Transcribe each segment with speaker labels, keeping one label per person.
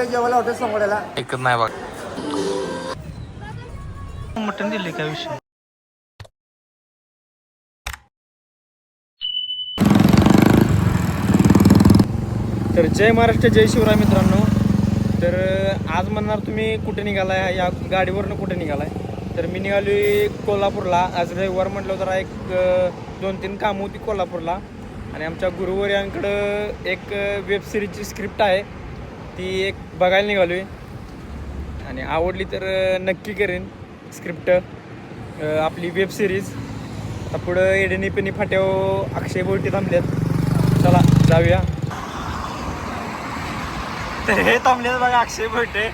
Speaker 1: जेवायला हॉटेल समोरला
Speaker 2: ऐकत नाही बघ.
Speaker 3: मटण दिले का विषय? तर जय महाराष्ट्र जय शिवराय मित्रांनो. तर आज म्हणणार तुम्ही कुठे निघालाय? या गाडीवरनं कुठे निघालाय? तर मी निघालोय कोल्हापूरला. आज रविवार म्हटलं तर एक दोन तीन कामं होती कोल्हापूरला. आणि आमच्या गुरुवर्यांकडं एक वेब सिरीजची स्क्रिप्ट आहे. ती एक बघायला निघालोय. आणि आवडली तर नक्की करेन स्क्रिप्ट. आपली वेब सिरीज आता पुढं एडेनी पेनी फाट्याव अक्षय बोलटे थांबल्यात. चला जाऊया. तर हे थांबल्यात बघा अक्षय बोलटे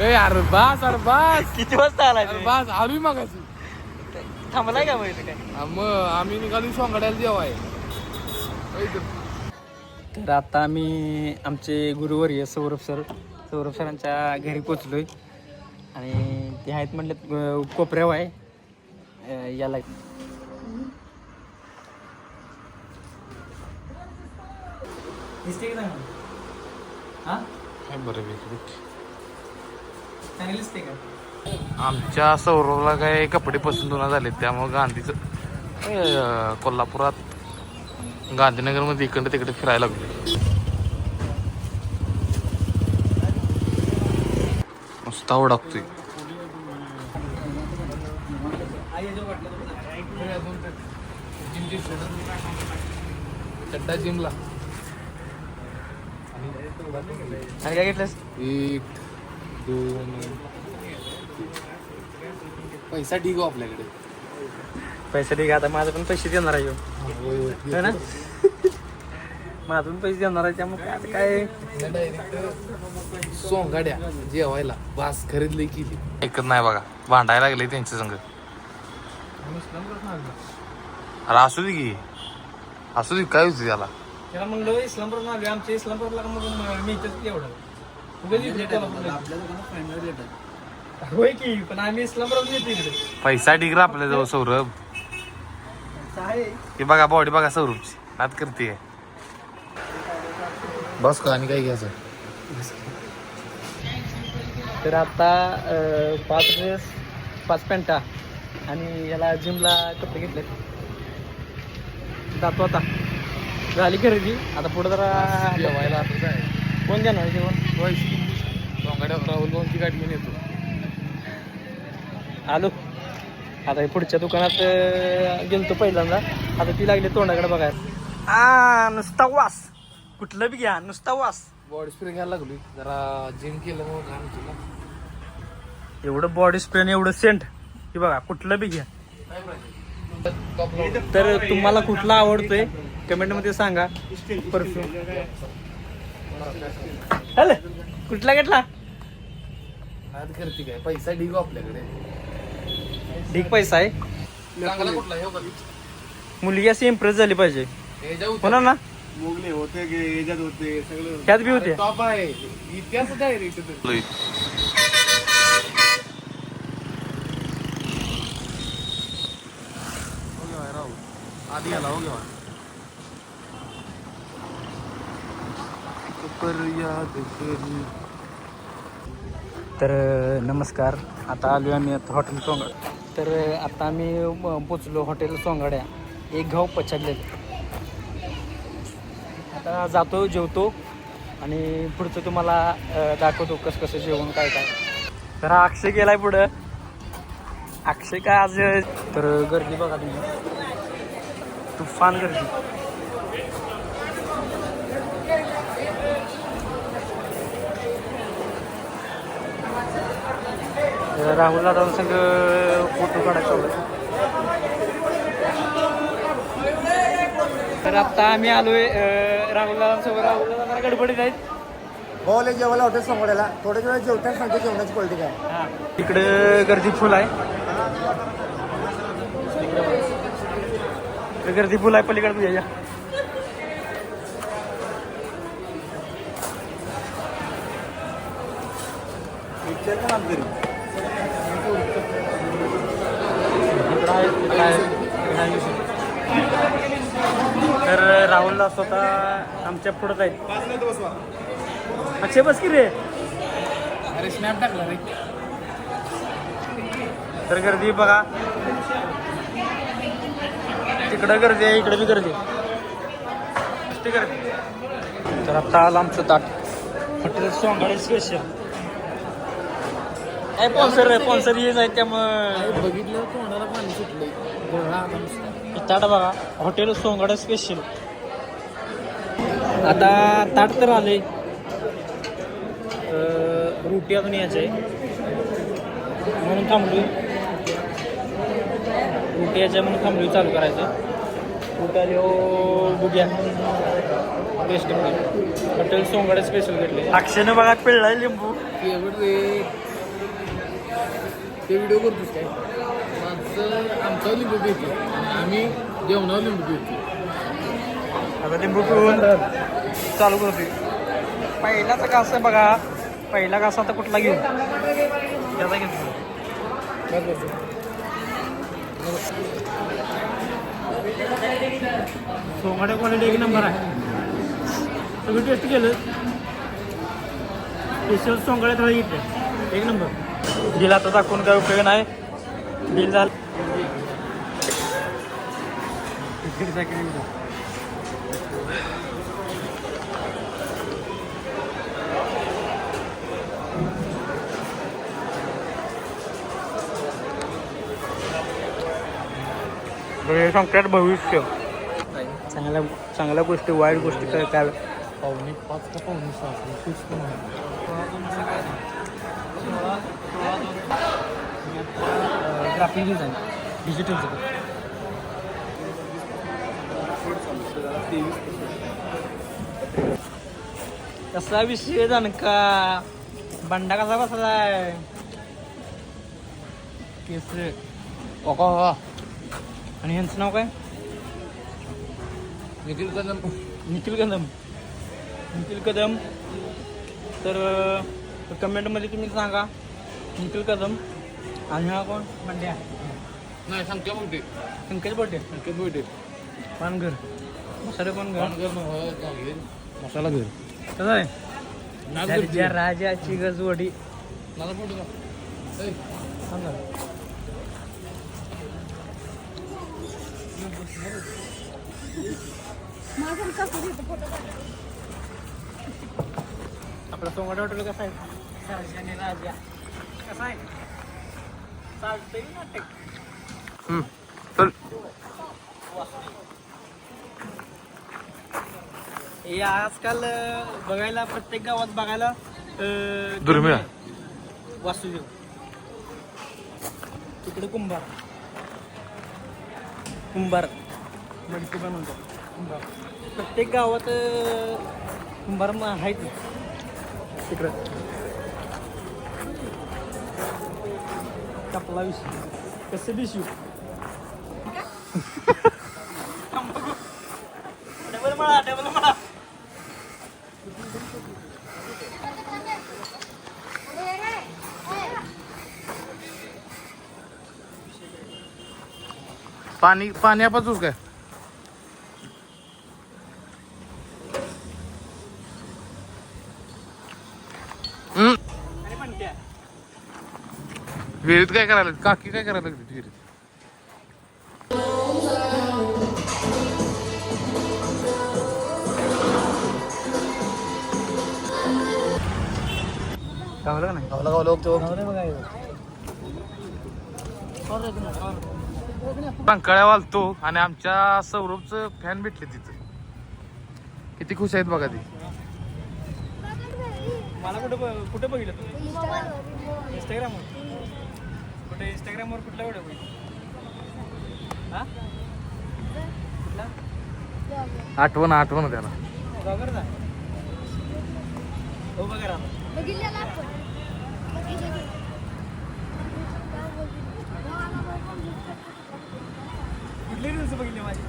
Speaker 4: ए अरे बास अरे बास.
Speaker 3: किती वाजता तुम्ही?
Speaker 4: बास आलोय मगाशी.
Speaker 3: थांबलाय का माहिती काय?
Speaker 4: मग आम्ही निघालो सोंगाड्याला जेवाय
Speaker 3: तर आता आम्ही आमचे गुरुवर्य सौरभ सर सौरभ सरांच्या घरी पोचलोय. आणि ते आहेत म्हटलं कोपऱ्याव आहे. याला. दिसते का चांगलं हा?
Speaker 2: बरं
Speaker 3: चांगली दिसते का?
Speaker 2: आमच्या सौरवला काय कपडे पसंत झाले त्यामुळे गांधीचं कोल्हापुरात गांधीनगरमध्ये इकडं तिकडे फिरायला लागलो. नुसता ओळखतोय
Speaker 4: चड्डा जिमला.
Speaker 3: आणि काय घेतलंस?
Speaker 4: एक दोन. पैसा ठीक हो आपल्याकडे.
Speaker 3: पैसे ठीक आता माझं पण पैसे देणार आहे. है ना? माझं पण पैसे देणार आहे त्यामुळे काय आता काय?
Speaker 4: डायरेक्ट सोंगाड्या जेवायला बास खरेदी केली.
Speaker 2: ऐकत नाही बघा. भांडायला लागले त्यांच्या संग. अरे असू दे की. असू दे काय होती त्याला?
Speaker 3: त्याला म्हणलं इस्लामपूर आलो आमच्या इस्लामपूरला मग मी इथंच एवढं. उगाच इकडे कोल्हापूरला. होय की पण आम्ही इस्लामपूर येतो इकडे
Speaker 2: पैसा डिग्रा आपल्या जवळ सौरभ. हे बघा बॉडी बघा सौरभची. नात करते.
Speaker 4: बस का आणि काय घ्यायचं?
Speaker 3: तर आता पाच ड्रेस पाच पॅन्टा आणि याला जिमला कपडे घेतले जातो आता. झाली खरेदी. आता पुढे जरा
Speaker 4: जेवायला.
Speaker 3: कोण देणार जेवण?
Speaker 4: राहुल भाऊची गाडी घेऊन येतो.
Speaker 3: आलो. आता हे पुढच्या दुकानात गेलतो पहिल्यांदा. आता ती लागली तोंडाकडे बघायला. आ नुसता वास. कुठलं बी घ्या नुसता वास.
Speaker 4: बॉडी स्प्रे घ्यायला लागलोय. जरा जिम केलं मग तुला
Speaker 3: एवढं बॉडी स्प्रे एवढं सेंट की बघा कुठलं बी घ्या. तर तुम्हाला कुठला आवडतोय कमेंटमध्ये सांगा. परफ्यूम हॅलो कुठला घेतला?
Speaker 4: करते काय? पैसा ढिगो आपल्याकडे.
Speaker 3: ढीक पैसा आहे.
Speaker 4: हे
Speaker 3: मुलगी अशी इम्प्रेस झाली पाहिजे.
Speaker 4: हे
Speaker 3: होणार ना?
Speaker 1: मोगले होते गे याच्यात होते सगळं
Speaker 3: ह्यात बी होते.
Speaker 4: टॉप आहे. इतिहासच आहे रे इथे तर.
Speaker 2: आधी आला हो घेवा.
Speaker 3: तर नमस्कार. आता आलो आम्ही आता हॉटेल सोंगाड तर आता आम्ही पोचलो हॉटेल सोंगाड्या. एक गाव पछाडले आता जातो जेवतो आणि पुढचं तुम्हाला दाखवतो कसं कसं जेवण काय काय. तर हा अक्षय गेलाय पुढं. अक्षय काय आज तर गर्दी बघा तुम्ही. तुफान गर्दी. राहुल दादा संग फोटो काढायचा होता. तर आता आम्ही आलोय अं, राहुल दादांसोबत राहुल दादा जरा गडबडीत आहेत.
Speaker 1: भाऊले जेवायला हॉटेल समोरला थोड्या वेळ जेवताना सांगतो जेवणाची क्वालिटी काय.
Speaker 3: हा. इकडे गर्दी फुल आहे. इकडे गर्दी फुल आहे पलीकडे तू या
Speaker 1: पिक्चर पण आमचं
Speaker 3: तर राहुलला स्वतः आमच्या पुढत आहेत अक्षय बस की रे.
Speaker 4: अरे स्नॅप टाकला रे.
Speaker 3: तर गर्दी बघा. तिकडं गर्दी आहे इकडे बी गर्दी गर्दी तर आता आलं आमचं ताट hotel Songade special sponsor sponsor येत आहे त्यामुळं.
Speaker 4: बघितलं तोंडाला पाणी सुटलंय. नुसता.
Speaker 3: ताट बघा हॉटेल सोंगाडा स्पेशल आता ताट तर आले रोटी अजून यायचे म्हणून थांबलोय. रोटी यायच्या म्हणून थांबलोय चालू करायचं. हो? बघूया. टेस्ट हॉटेल सोंगाडा स्पेशल भेटले अक्षयनं बघा पिळलाय लिंबू.
Speaker 4: ते व्हिडिओ करतोस काय? माणसं आमचा लिंबू घेते आम्ही जेवणावर लिंबू घेतो
Speaker 3: आता लिंबू पिळून चालू करतोय. पहिलाचा घास आहे बघा पहिला घास आता कुठला घेऊ? त्याचा घेतो
Speaker 4: करतो?
Speaker 3: सोंगाड्या क्वालिटी एक नंबर आहे. सगळं टेस्ट केलं. स्पेशल सोंगाड्या थोडं घेतले एक नंबर बिल आता दाखवून काय उपयोग नाही. बिल झालं. संकटात भविष्य. चांगल्या चांगल्या गोष्टी वाईट गोष्टी काय काय
Speaker 4: पावणे पाच का पावणे सहा फिक्स पण आहे
Speaker 3: ग्राफिक डिझाईन डिजिटलचं कसा विषय का बंडा कसा बसलाय? केस
Speaker 4: ओका हा
Speaker 3: आणि ह्यांचं नाव काय?
Speaker 4: निखिल कदम.
Speaker 3: निखिल कदम. निखिल कदम. तर कमेंटमध्ये तुम्ही सांगा. निखिल कदम. आणि हा कोण? बंड्या
Speaker 4: नाही सांगते बघ ते
Speaker 3: पंकज बड्डे
Speaker 4: सांगते बघ ते
Speaker 3: पानघर मसाले
Speaker 4: नव्हं, जागीर. मसाला घर.
Speaker 3: कसं आहे? राजाची गजवडी.
Speaker 4: मला फोटो
Speaker 3: सांगा आपलं सोंगड हॉटेल कसं आहे? सर्जाने राजा. कसं आहे? हे आजकाल बघायला प्रत्येक गावात बघायला
Speaker 2: दुर्मिळ.
Speaker 3: वासुदेव. तिकडे कुंभार. कुंभार. मडकुबा म्हणतात. कुंभार. प्रत्येक गावात कुंभार आहेत. तिकडं. कपला विषय कसं दिसू डबल म्हणा डबल म्हणा
Speaker 2: पाणी पाणी पाचूच काय? विहिरीत काय करायला लागली? काकी काय करायला लागली विहिरीत?
Speaker 3: गावलं का नाही?
Speaker 1: गावला गावला
Speaker 2: वालतो आणि आमच्या सौरभचं फॅन भेटले तिथं. किती खुश आहेत बघा ती.
Speaker 3: मला कुठं ब- कुठं बघितलं तू इंस्टाग्रामवर कुठे इंस्टाग्रामवर कुठला व्हिडिओ बघितला? हा? कुठला?
Speaker 2: आठवण आठवण त्याला.
Speaker 3: ब्लॉगर जा हो बघा कुठली रील्स बघितली माझी?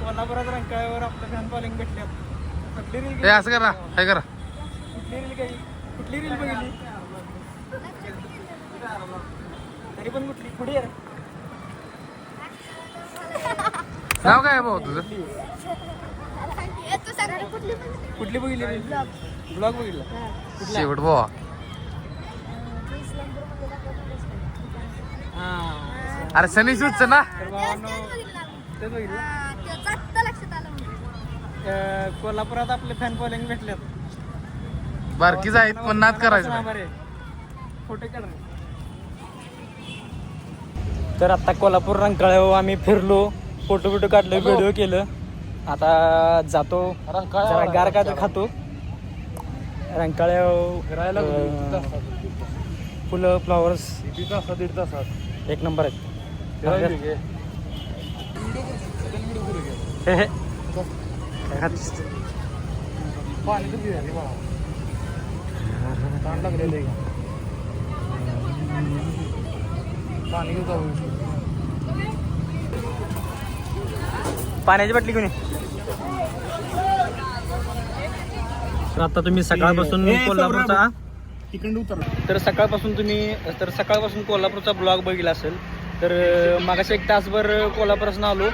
Speaker 3: कोल्हापुरात रंकाळ्यावर आपलं फॅन फॉलोइंग भेटले कुठली रील
Speaker 2: हे असं करा. काय करा.
Speaker 3: कुठली रील काही कुठली रील बघितली? तरी पण कुठली? पुढे यार
Speaker 2: नाव काय आहे भाऊ तुझं?
Speaker 5: तू सांग कुठली
Speaker 3: कुठली बघितली ब्लॉग बघितला?
Speaker 2: शेवट भावा
Speaker 3: हां.
Speaker 2: अरे सनी शूटच ना?
Speaker 3: तर भावांनो तेच बघितलं
Speaker 5: लक्षात आलं
Speaker 3: अं, कोल्हापुरात आपले फॅन फॉलोइंग भेटल्यात
Speaker 2: बारकीच आहेत पण नाद करायचं नाही.
Speaker 3: फोटो काढ तर आता कोल्हापूर रंकाळ्यावर आम्ही फिरलो फोटो बिटो काढले व्हिडिओ केलं. आता जातो जरा गार काय खातो. रंकाळ्यावर अं, फुलं फ्लॉवर्स
Speaker 1: दीड तासात
Speaker 3: एक नंबर आहेत?
Speaker 1: पाणी तर पिऊया बाळा ताण लागलेलं आहे का पाणी जाऊ.
Speaker 3: पाण्याची बाटली तर आता तुम्ही सकाळपासून कोल्हापूरचा
Speaker 1: तिकडे उतर.
Speaker 3: तर सकाळपासून तुम्ही तर सकाळपासून कोल्हापूरचा ब्लॉग बघितला असेल तर मागाशी एक तासभर कोल्हापूरपासून आलो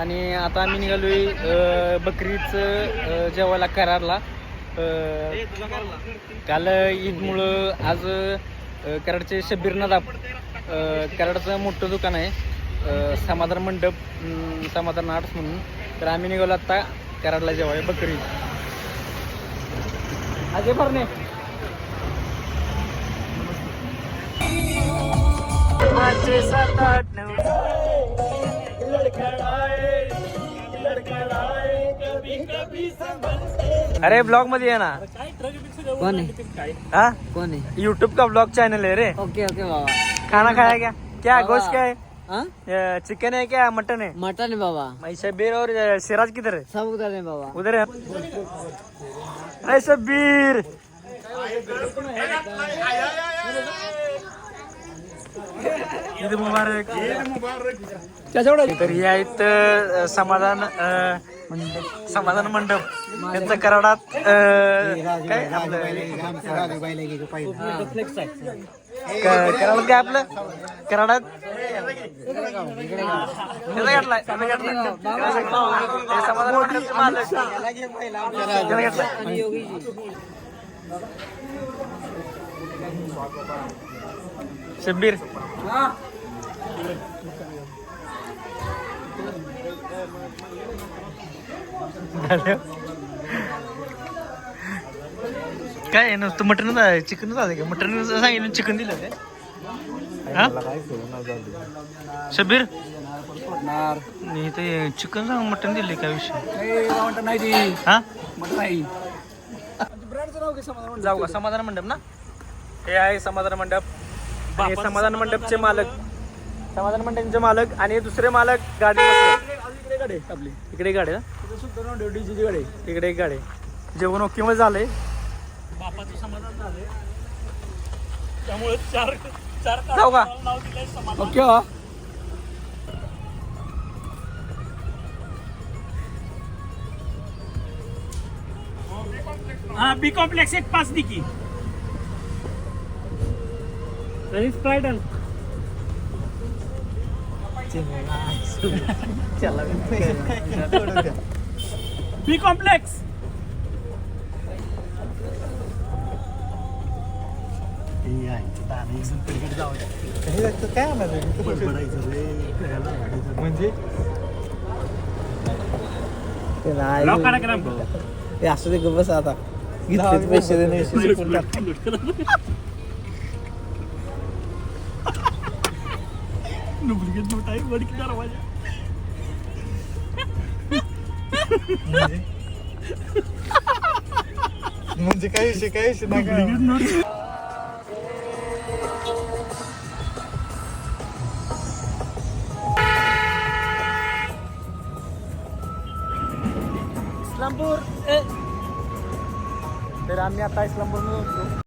Speaker 3: आणि आता आम्ही निघालोय बकरीचं जेवायला करारला. काल ईदमुळं आज कराडचे अं, कराडचं मोठं दुकान आहे. समाधान मंडप समाधान आर्ट्स म्हणून. तर आम्ही निघालो आता कराडला जेवाय बकरी. अजय भरणे. अरे ब्लॉगमध्ये आहे ना.
Speaker 6: कौन है
Speaker 3: हाँ?
Speaker 6: कौन है
Speaker 3: यूट्यूब का ब्लॉग चैनल है रे?
Speaker 6: ओके ओके बाबा.
Speaker 3: खाना खाया क्या? क्या। गोश्त क्या है?
Speaker 6: हाँ?
Speaker 3: चिकन है क्या? मटन है?
Speaker 6: मटन है बाबा।
Speaker 3: भाई शब्बीर और सिराज किधर है?
Speaker 6: सब उधर है बाबा।
Speaker 3: उधर है? अरे शब्बीर ईद मुबारक. तर हे आहेत समाधान समाधान मंडप. त्यांचं कराडात काय? कराडात काय आपलं? कराडात? समाधान मालक. त्याचा शब्बीर. काय आहे नुसतं मटन चिकन झालं का? मटन सांगितलं चिकन दिलं ते हा? नाही ते चिकन सांग मटन दिले काय विषय? हा? जाऊ का समाधान मंडप ना? हे आहे समाधान मंडप. आणि समाधान मंडपचे मालक. समाधान मंडपचे मालक आणि दुसरे मालक गाडी आपली. इकडे गाडी ना? इकडे एक गाडी जेवण ओके मध्ये झालंय. जाऊ का? ओके हो.
Speaker 7: बी कॉम्प्लेक्स एक पास दिखी
Speaker 3: स्प्राईट
Speaker 7: बी कॉम्प्लेक्स.
Speaker 1: म्हणजे?
Speaker 7: करा
Speaker 6: ते असू दे बस आता. पैसे
Speaker 7: डुप्लिकेट नोट आहे वडकी दरवाजा
Speaker 1: म्हणजे काय विषय काय विषय? काय
Speaker 7: डुप्लिकेट नोट
Speaker 3: इस्लामपूर तर आम्ही आता इस्लामपूर